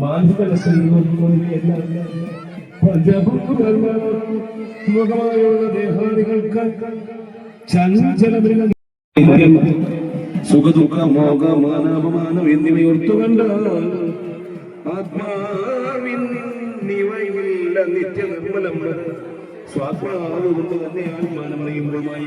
മാനസിക പഞ്ചഭൂതമുഖമായുള്ള ദേഹാദികൾക്ക് ചഞ്ചലമൃഗ സുഖദുഃഖ മോഹ മാനാപമാനം എന്നിവയൊത്തുകണ്ട ആത്മാവിൻ നിവയില്ല നിത്യ നിർമ്മലം സ്വാത്മാവ് കൊണ്ട് തന്നെയാണ് മാനമറിയുമ്പോഴുമായി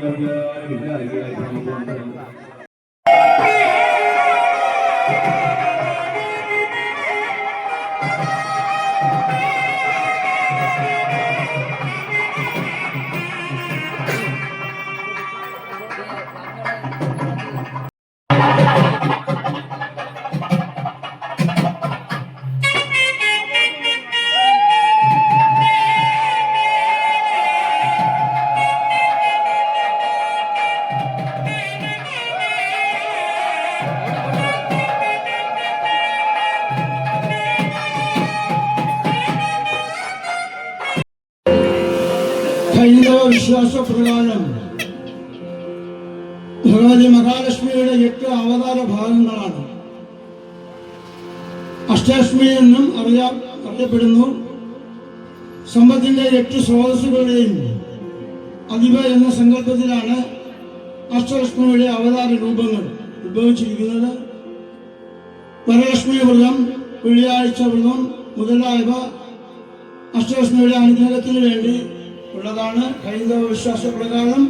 ഹൈന്ദവ വിശ്വാസപ്രകാരം? ഭഗവതി മഹാലക്ഷ്മിയുടെ എട്ട് അവതാര ഭാഗങ്ങളാണ്. അഷ്ടലക്ഷ്മി എന്നും അറിയാ അറിയപ്പെടുന്നു. സമ്പത്തിന്റെ എട്ട് സ്രോതസ്സുകളുടെയും അതിവ എന്ന സങ്കല്പത്തിലാണ് അഷ്ടലക്ഷ്മിയുടെ അവതാര രൂപങ്ങൾ ഉദ്ഭവിച്ചിരിക്കുന്നത് വരലക്ഷ്മി വ്രതം വെള്ളിയാഴ്ച വ്രതം മുതലായവ അഷ്ടലക്ഷ്മിയുടെ അനുഗ്രഹത്തിന് വേണ്ടി ഉള്ളതാണ് ഹൈന്ദവ വിശ്വാസപ്രകാരം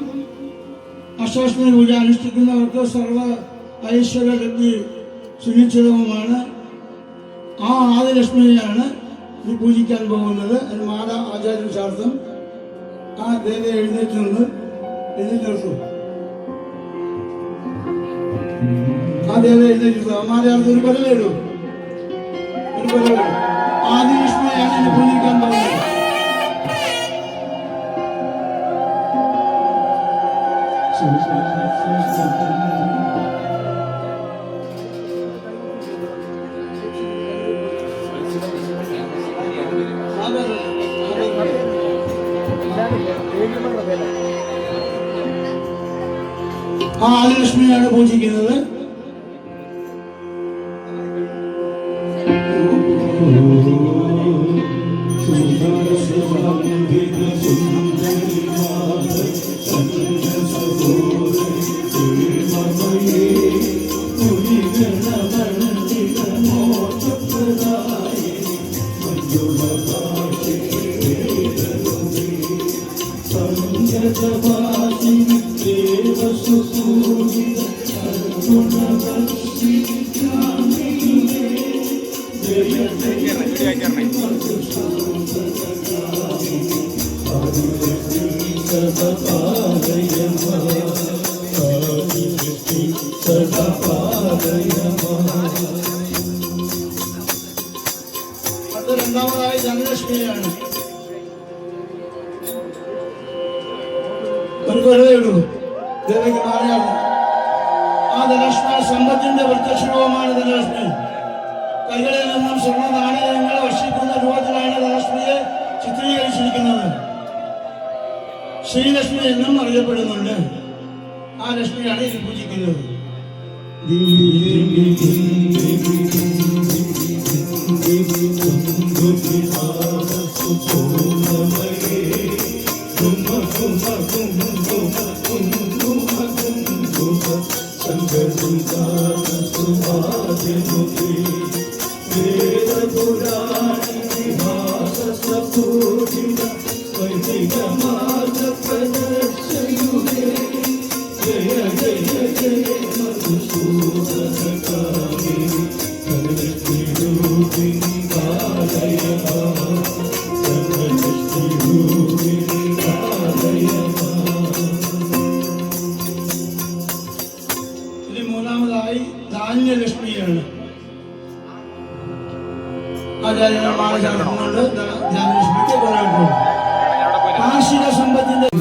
അഷ്ടലക്ഷ്മി പൂജ അനുഷ്ഠിക്കുന്നവർക്ക് സർവ ഐശ്വര്യലബ്ധി സുനിശ്ചിതവുമാണ്. ആ ആദിലക്ഷ്മിയെയാണ് ഈ പൂജിക്കാൻ പോകുന്നത്. അതിന് മാല ആചാര്യ ശാസ്ത്രം ആ ദേവി എഴുന്നേറ്റ് നിന്ന് എഴുന്നേറ്റ് നിർത്തും ആ ദേവി എഴുന്നേറ്റ് നിർത്തും അമ്മാരുടെ ഒരു പല ഇടും ഒരു പല ഇടും ആദിലക്ഷ്മിയാണ് പൂജിക്കാൻ പോകുന്നത്. ആ ആദിലക്ഷ്മിയാണ് പൂജിക്കുന്നത് രണ്ടാമതായി ധനലക്ഷ്മിയാണ്. ഒരു കൊലവേടു ദേവയ്ക്ക് മാറിയാണ് ആ ധനലക്ഷ്മി സമ്പത്തിന്റെ പ്രത്യക്ഷരൂപമാണ് ധനലക്ഷ്മി. കൈകളിൽ നിന്നും സ്വർണ നാണയങ്ങൾ വർഷിക്കുന്ന രൂപത്തിലാണ് ധനലക്ഷ്മിയെ ചിത്രീകരിച്ചിരിക്കുന്നത്. ശ്രീലക്ഷ്മി എന്നും അറിയപ്പെടുന്നുണ്ട്. ആ ലക്ഷ്മിയാണ് ഇതിൽ പൂജിക്കുന്നത്. ഇനി മൂന്നാമതായി ധാന്യലക്ഷ്മിയാണ്. ആചാര്യന്മാരെ ഞാൻ ധാന്യലക്ഷ്മിക്ക് കൊലവിട്ടുണ്ട് കാർഷിക സമ്പത്തിന്റെ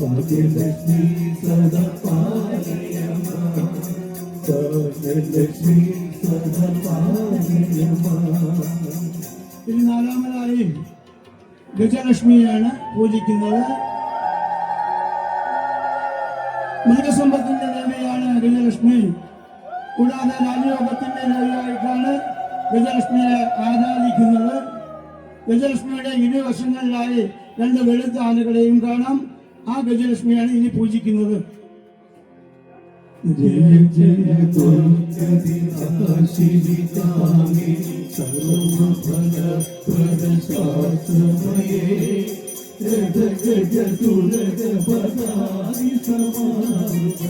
ഭാഗ്യലക്ഷ്മി ഇനി നാലാമതായി ഗജലക്ഷ്മിയാണ് പൂജിക്കുന്നത്. മൃഗസമ്പത്തിന്റെ ദേവിയാണ് ഗജലക്ഷ്മി. കൂടാതെ രാജയോഗത്തിന്റെ ദേവിയായിട്ടാണ് ഗജലക്ഷ്മിയെ ആരാധിക്കുന്നത്. ഗജലക്ഷ്മിയുടെ ഇരുവശങ്ങളിലായി രണ്ട് വെളുത്ത ആനകളെയും കാണാം. ആ ഗജലക്ഷ്മിയാണ് ഇനി പൂജിക്കുന്നത്. ജയ ജയ ത്വം സർവഫല പ്രദശാസ്ത്രമയേ രഥ ഗജ തുലക പദാരി സമാരുത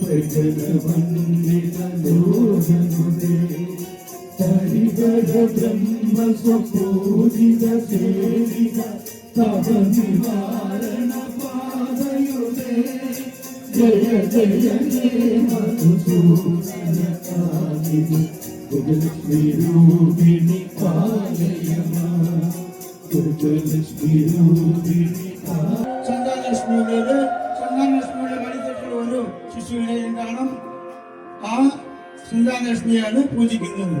പ്രജന ഹരിഗജ ബ്രഹ്മ സ്വപൂജിത സേവിത തവ നിവാരണ ജയ ജയ ജയ മധുസൂദന കാമിനി ഗജലക്ഷ്മി രൂപിണി പാലയമാ ഗജലക്ഷ്മി രൂപിണി സംഘാലക്ഷ്മിയുടേത് സംഘാലക്ഷ്മിയുടെ മണിത്തട്ടിൽ ഒരു ശിശുവിനെയും കാണാം ആ സംഘാലക്ഷ്മിയാണ് പൂജിക്കുന്നത്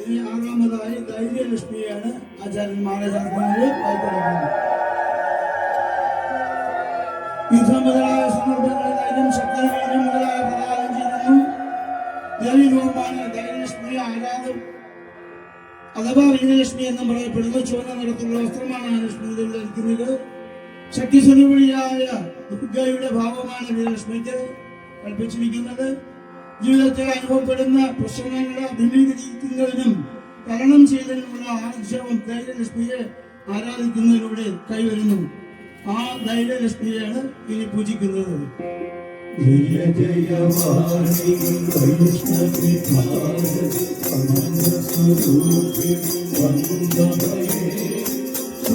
ഇനി ആറാമതായി ധൈര്യലക്ഷ്മിയാണ് ആചാര്യന്മാരെ ചേർക്കുന്നത് വായിക്കുന്നത് യുദ്ധം മുതലായ സന്ദർഭങ്ങളിൽ ധൈര്യം ശക്തി വീര്യം മുതലായ പ്രദാനം ചെയ്യുന്നു ദേവി രൂപമാണ് ധൈര്യലക്ഷ്മിയെ ആരാധം അഥവാ വീരലക്ഷ്മി എന്നും പറയപ്പെടുന്നു. ചുവന്ന നിറത്തിലുള്ള ധരിക്കുന്നത് ശക്തി സ്വരൂപിണിയായ ദുർഗയുടെ ഭാവമാണ് വീരലക്ഷ്മിക്ക് കൽപ്പിച്ചിരിക്കുന്നത്. ജീവിതത്തിൽ അനുഭവപ്പെടുന്ന പ്രശ്നങ്ങളെ അഭിമുഖീകരിക്കുന്നതിനും തരണം ചെയ്തതിനുമുള്ള ആർജവും ധൈര്യലക്ഷ്മിയെ ആരാധിക്കുന്നതിലൂടെ കൈവരുന്നു. ആ ധൈര്യലക്ഷ്മിയാണ് ഇനി പൂജിക്കുന്നത്. ജയ ജയ വാണി വൈഷ്ണവി ഭാരതി അനന്ത സ്വരൂപി വന്ദമയേ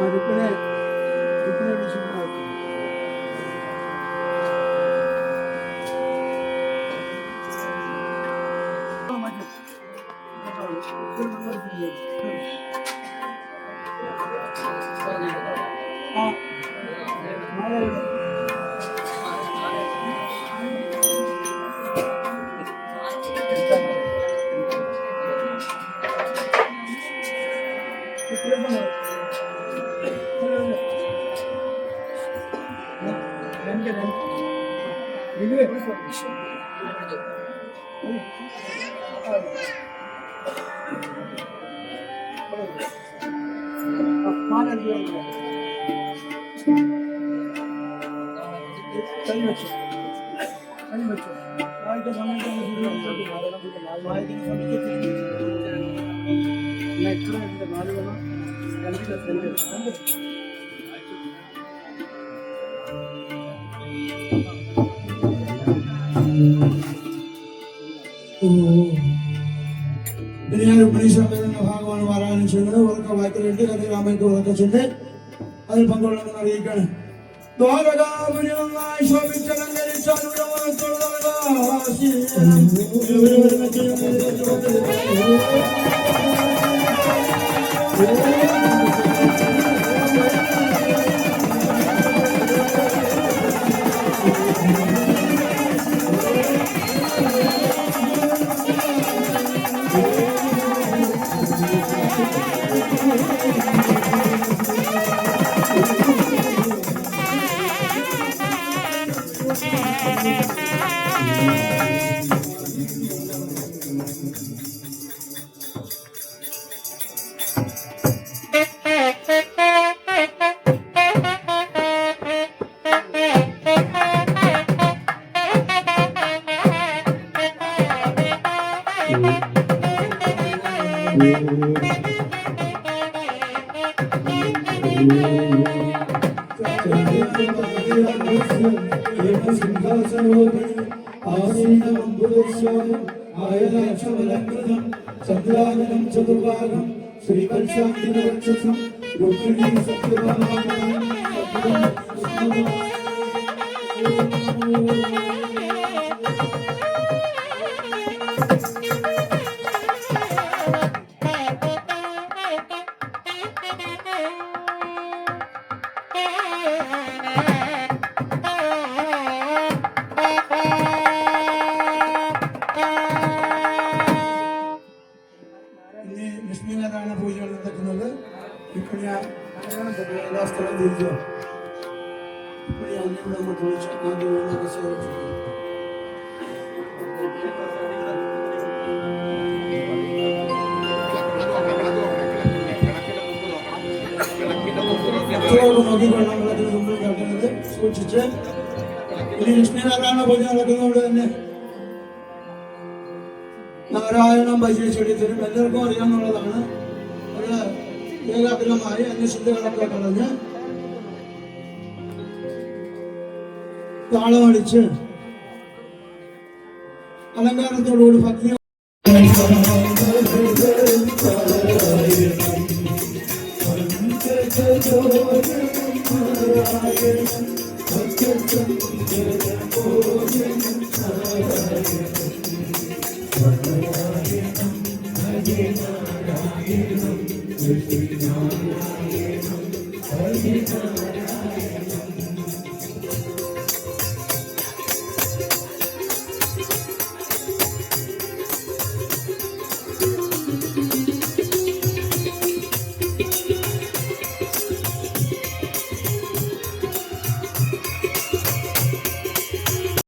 അതിപ്പിനെ ഇതിനെ വിളിച്ചിട്ടുണ്ടായിരുന്നു ആ ഭാഗമാണ് പാരായണം ചെയ്യുന്നത് ഉറക്ക വായിക്കുന്നുണ്ട് കഥരാമയ്ക്ക് ഉറക്ക ചെന്ന് അതിൽ പങ്കുകൊള്ളണമെന്ന് അറിയിക്കാണ് ദ്വാരകാപുരമായി Thank you. ശോഭിച്ചലങ്കരിച്ച ചന്ദ്രാനനം ചതുർഭാഗം ശ്രീകൽശാന്തിരക്ഷസം രുക്മിണി സത്യഭാമം സൂക്ഷിച്ച് ഇനി ലക്ഷ്മീനാരായണ പൂജ നടക്കുന്നതുകൊണ്ട് തന്നെ നാരായണം വലിയ ചെടി തരും എല്ലാവർക്കും അറിയാവുന്നതാണ് അത് ഏകാഗ്രമായി അന്വേഷിച്ചുകളൊക്കെ കളഞ്ഞ് താളമടിച്ച് അലങ്കാരത്തോടുകൂടി ഭക്തി Hare